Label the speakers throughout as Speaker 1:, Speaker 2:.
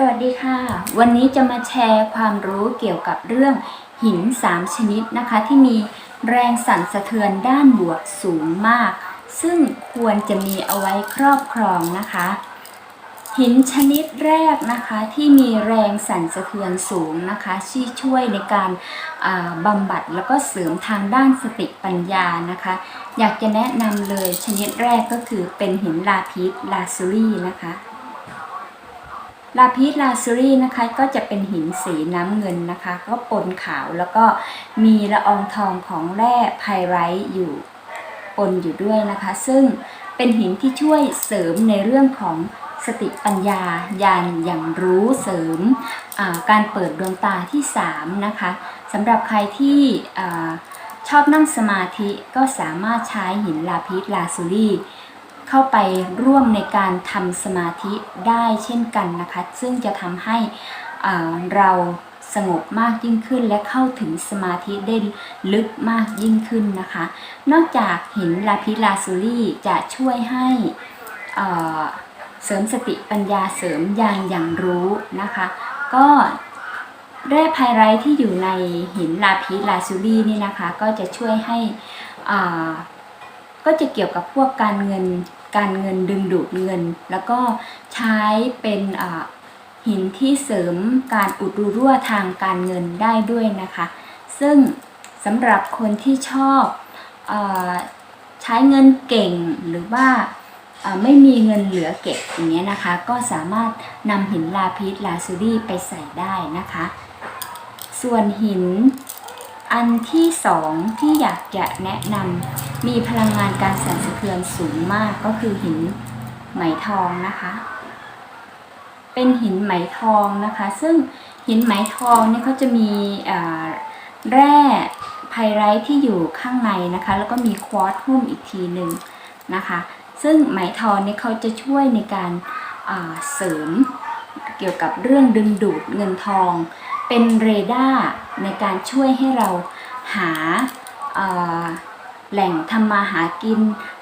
Speaker 1: สวัสดีค่ะ วันนี้จะมาแชร์ความรู้เกี่ยวกับเรื่องหิน 3 ชนิดนะคะ ที่มีแรงสั่นสะเทือนด้านบวกสูงมาก ซึ่งควรจะมีเอาไว้ครอบครองนะคะ หินชนิดแรกนะคะที่มีแรงสั่นสะเทือนสูงนะคะที่ช่วยในการาบำบัดแล้วก็เสริมทางด้านสติปัญญานะคะ อยากจะแนะนำเลยชนิดแรกก็คือเป็นหินลาพิสลาซูรี่นะคะ ลาพิสลาซูรี่นะคะก็จะเป็นหินสีน้ำเงินนะคะ ก็ปนขาวแล้วก็มีละอองทองของแร่ไพไรท์อยู่ปนอยู่ด้วยนะคะ ซึ่งเป็นหินที่ช่วยเสริมในเรื่องของสติปัญญาญาณอย่างรู้เสริมการเปิดดวงตาที่ 3 นะคะสำหรับใครที่อชอบนั่งสมาธิก็สามารถใช้หินลาพิสลาซูรี่ เข้าไปร่วมในการทำสมาธิได้เช่นกันนะคะ ซึ่งจะทำให้เราสงบมากยิ่งขึ้นและเข้าถึงสมาธิได้ลึกมากยิ่งขึ้นนะคะ นอกจากหินลาพิลาซูรี่จะช่วยให้เสริมสติปัญญาเสริมญาณอย่างรู้นะคะ ก็แร่ไพไรที่อยู่ในหินลาพิลาซูรี่นี่นะคะ ก็จะช่วยให้ก็จะเกี่ยวกับพวกการเงิน การเงินดึงดูดเงิน แล้วก็ใช้เป็นหินที่เสริมการอุดรูรั่วทางการเงินได้ด้วยนะคะ ซึ่งสำหรับคนที่ชอบอใช้เงินเก่งหรือว่าอ่าไม่มีเงินเหลือเก็บอย่างเงี้ยนะคะ ก็สามารถนำหินลาพิสลาซูรี่ไปใส่ได้นะคะ ส่วนหินอันที่สองที่อยากจะแนะนำ มีพลังงานการสั่นสะเทือนสูงมากก็คือหินไหมทองนะคะ เป็นหินไหมทองนะคะ ซึ่งหินไหมทองเนี่ยเขาจะมีแร่ไพไรท์ที่อยู่ข้างในนะคะ แล้วก็มีควอตซ์หุ้มอีกทีหนึ่งนะคะ ซึ่งไหมทองเนี่ยเขาจะช่วยในการาเสริมเกี่ยวกับเรื่องดึงดูดเงินทอง เป็นเรดาร์ในการช่วยให้เราหา แหล่งทำมาหากิน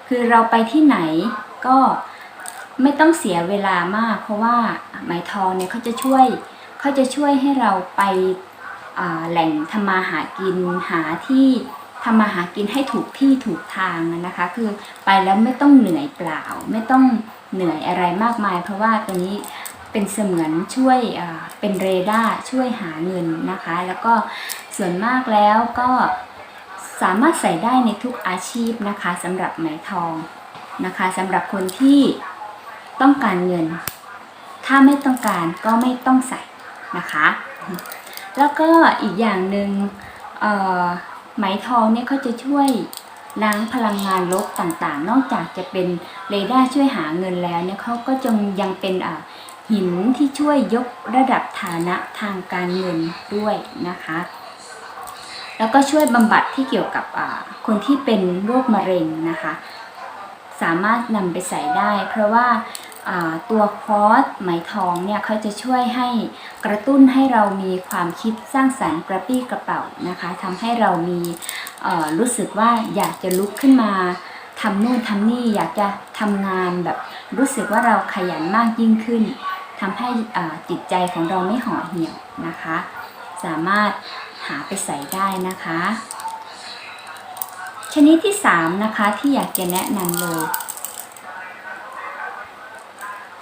Speaker 1: คือเราไปที่ไหนก็ไม่ต้องเสียเวลามาก เพราะว่าไหมทองเนี่ยเขาจะช่วยเขาจะช่วยให้เราไปแหล่งทำมาหากินหาที่ทำมาหากินให้ถูกที่ถูกทางนะคะ คือไปแล้วไม่ต้องเหนื่อยเปล่า ไม่ต้องเหนื่อยอะไรมากมาย เพราะว่าตัวนี้เป็นเสมือนช่วยเป็นเรดาร์ช่วยหาเงินนะคะ แล้วก็ส่วนมากแล้วก็ สามารถใส่ได้ในทุกอาชีพนะคะสำหรับไหมทองนะคะสำหรับคนที่ต้องการเงิน ถ้าไม่ต้องการก็ไม่ต้องใส่นะคะ แล้วก็อีกอย่างหนึ่งเอ่อไหมทองเนี่ยเขาจะช่วยล้างพลังงานลบต่างๆ นอกจากจะเป็นเรดาร์ช่วยหาเงินแล้วเนี่ยเขาก็จงยังเป็นอ่าหินที่ช่วยยกระดับฐานะทางการเงินด้วยนะคะ แล้วก็ช่วยบำบัดที่เกี่ยวกับคนที่เป็นโรคมะเร็งนะคะ สามารถนำไปใส่ได้ เพราะว่าตัวคอสไหมทองเนี่ยเขาจะช่วยให้กระตุ้นให้เรามีความคิดสร้างสรรค์กระปี้กระเป๋านะคะทำให้เรามีรู้สึกว่าอยากจะลุกขึ้นมาทำนู่นทำนี่อยากจะทำงานแบบรู้สึกว่าเราขยันมากยิ่งขึ้นทำให้จิตใจของเราไม่ห่อเหี่ยวนะคะ สามารถ หาไปใส่ได้นะคะ ชนิดที่ 3 นะคะที่อยากจะแนะนำเลย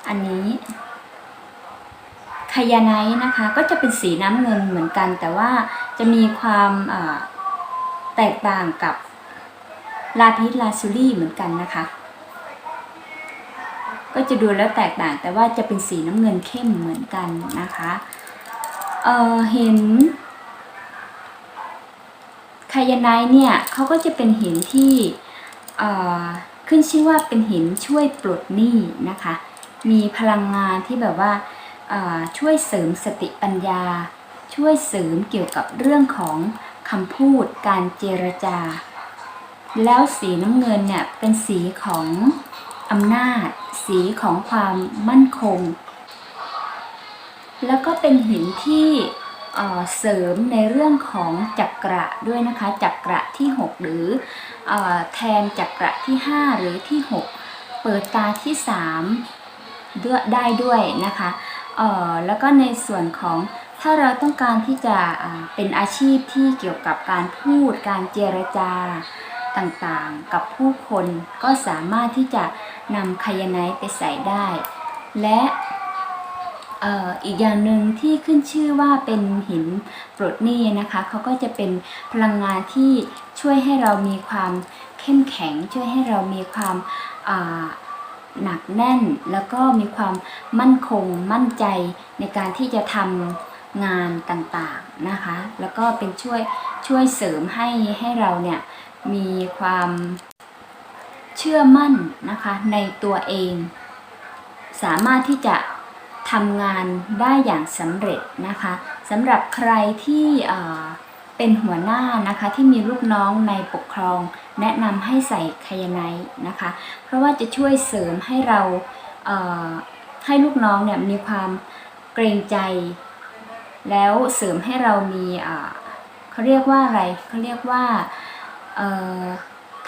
Speaker 1: อันนี้คายาไนนะคะก็จะเป็นสีน้ำเงินเหมือนกัน แต่ว่าจะมีความแตกต่างกับลาพิสลาซูรี่เหมือนกันนะคะ ก็จะดูแล้วแตกต่างแต่ว่าจะเป็นสีน้ำเงินเข้มเหมือนกันนะคะเเห็น คายาไนท์เนี่ยเขาก็จะเป็นหินที่ขึ้นชื่อว่าเป็นหินช่วยปลดหนี้นะคะ มีพลังงานที่แบบว่าช่วยเสริมสติปัญญา ช่วยเสริมเกี่ยวกับเรื่องของคำพูดการเจรจา แล้วสีน้ำเงินเนี่ยเป็นสีของอำนาจ สีของความมั่นคง แล้วก็เป็นหินที่ เสริมในเรื่องของจักระด้วยนะคะจักระที่ 6 หรืออแทนจักระที่ 5 หรือที่ 6 เปิดตาที่3ด้วยได้ด้วยนะคะแล้วก็ในส่วนของถ้าเราต้องการที่จะเป็นอาชีพที่เกี่ยวกับการพูดการเจรจาต่างๆ กับผู้คนก็สามารถที่จะนำไคยาไนไปใส่ได้ และ อีกอย่างหนึ่งที่ขึ้นชื่อว่าเป็นหินปลดหนี้นะคะเขาก็จะเป็นพลังงานที่ช่วยให้เรามีความเข้มแข็ง ช่วยให้เรามีความหนักแน่น แล้วก็มีความมั่นคงมั่นใจในการที่จะทำงานต่างๆนะคะ แล้วก็เป็นช่วยช่วยเสริมให้ให้เราเนี่ยมีความเชื่อมั่นนะคะในตัวเอง สามารถที่จะ ทำงานได้อย่างสำเร็จนะคะสำหรับใครที่เป็นหัวหน้านะคะที่มีลูกน้องในปกครอง แนะนำให้ใส่ไคยาไนท์นะคะ เพราะว่าจะช่วยเสริมให้เราเให้ลูกน้องเนี่ยมีความเกรงใจ แล้วเสริมให้เรามีเขาเรียกว่าอะไรเขาเรียกว่า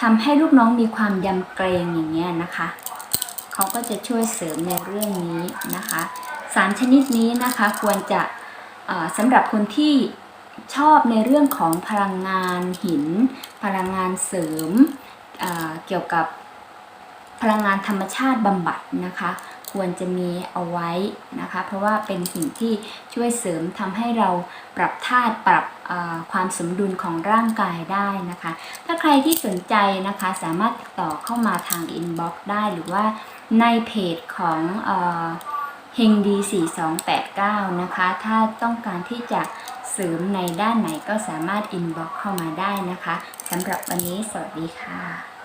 Speaker 1: ทำให้ลูกน้องมีความยำเกรงอย่างเงี้ยนะคะ เขาก็จะช่วยเสริมในเรื่องนี้นะคะ สารชนิดนี้นะคะควรจะสำหรับคนที่ชอบในเรื่องของพลังงานหิน พลังงานเสริมเกี่ยวกับพลังงานธรรมชาติบำบัดนะคะ ควรจะมีเอาไว้นะคะ เพราะว่าเป็นสิ่งที่ช่วยเสริมทำให้เราปรับธาตุปรับความสมดุลของร่างกายได้นะคะ ถ้าใครที่สนใจนะคะสามารถติดต่อเข้ามาทางอินบ็อกซ์ได้หรือว่าในเพจของ เฮงดี 4289 นะคะ ถ้าต้องการที่จะเสริมในด้านไหนก็สามารถอินบ็อกซ์เข้ามาได้นะคะสำหรับวันนี้สวัสดีค่ะ